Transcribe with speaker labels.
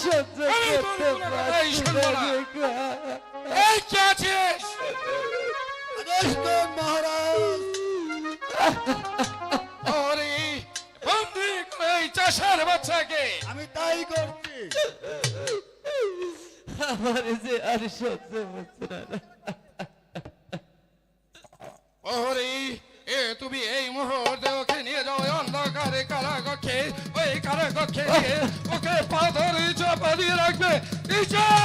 Speaker 1: আর এই সহ্য করতে পারছি না রেখা
Speaker 2: আমি তাই করছি
Speaker 1: আমার যে আর সহ্য হচ্ছে
Speaker 3: karego kiedy, oklepado
Speaker 2: rycia pani ragby, idzie!